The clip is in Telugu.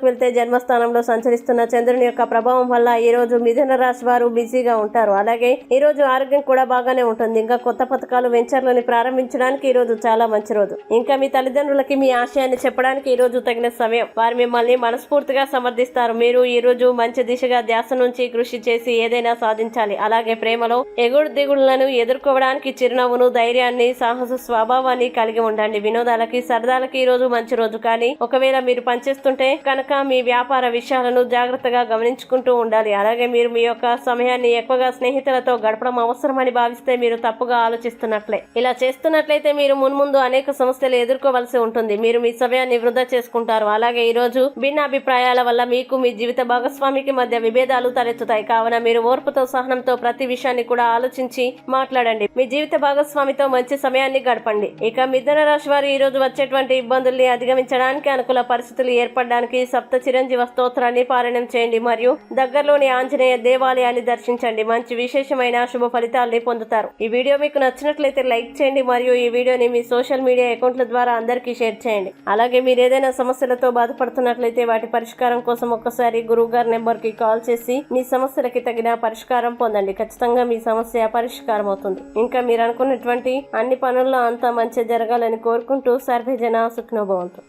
వివరాల్లోకి వెళ్తే జన్మస్థానంలో సంచరిస్తున్న చంద్రుని యొక్క ప్రభావం వల్ల ఈ రోజు మిథున రాశి వారు బిజీగా ఉంటారు. అలాగే ఈ రోజు ఆరోగ్యం కూడా బాగానే ఉంటుంది. ఇంకా కొత్త పథకాలు వెంచర్లని ప్రారంభించడానికి ఈ రోజు చాలా మంచి రోజు. ఇంకా మీ తల్లిదండ్రులకి మీ ఆశయాన్ని చెప్పడానికి ఈ రోజు తగిన సమయం. వారు మిమ్మల్ని మనస్ఫూర్తిగా సమర్థిస్తారు. మీరు ఈ రోజు మంచి దిశగా ధ్యాస నుంచి కృషి చేసి ఏదైనా సాధించాలి. అలాగే ప్రేమలో ఎగుడు దిగుడులను ఎదుర్కోవడానికి చిరునవ్వును ధైర్యాన్ని సాహస స్వభావాన్ని కలిగి ఉండండి. వినోదాలకి సరదాలకి ఈ రోజు మంచి రోజు. కానీ ఒకవేళ మీరు పనిచేస్తుంటే కనుక మీ వ్యాపార విషయాలను జాగ్రత్తగా గమనించుకుంటూ ఉండాలి. అలాగే మీరు మీ యొక్క సమయాన్ని ఎక్కువగా స్నేహితులతో గడపడం అవసరమని భావిస్తే మీరు తప్పుగా ఆలోచిస్తున్నట్లే. ఇలా చేస్తున్నట్లయితే మీరు మున్ముందు అనేక సమస్యలు ఎదుర్కోవలసి ఉంటుంది. మీరు మీ సమయాన్ని వృధా చేసుకుంటారు. అలాగే ఈ రోజు భిన్నాభిప్రాయాల వల్ల మీకు మీ జీవిత భాగస్వామికి మధ్య విభేదాలు తలెత్తుతాయి. కావున మీరు ఓర్పుతో సహనంతో ప్రతి విషయాన్ని కూడా ఆలోచించి మాట్లాడండి. మీ జీవిత భాగస్వామితో మంచి సమయాన్ని గడపండి. ఇక మిథున రాశి వారు ఈ రోజు వచ్చేటువంటి ఇబ్బందుల్ని అధిగమించడానికి అనుకూల పరిస్థితులు ఏర్పడడానికి సప్త చిరంజీవ స్తోత్రాన్ని పారాయణం చేయండి మరియు దగ్గరలోని ఆంజనేయ దేవాలయాన్ని దర్శించండి. మంచి విశేషమైన శుభ ఫలితాల్ని పొందుతారు. ఈ వీడియో మీకు నచ్చినట్లయితే లైక్ చేయండి మరియు ఈ వీడియోని మీ సోషల్ మీడియా అకౌంట్ల ద్వారా అందరికీ షేర్ చేయండి. అలాగే మీరు ఏదైనా సమస్యలతో బాధపడుతున్నట్లయితే వాటి పరిష్కారం కోసం ఒక్కసారి గురువు గారి నెంబర్కి కాల్ చేసి మీ సమస్యలకి తగిన పరిష్కారం పొందండి. ఖచ్చితంగా మీ సమస్య పరిష్కారం అవుతుంది. ఇంకా మీరు అనుకున్నటువంటి అన్ని పనుల్లో అంతా మంచి జరగాలని కోరుకుంటూ సర్వజన సుఖ్నోభవంతు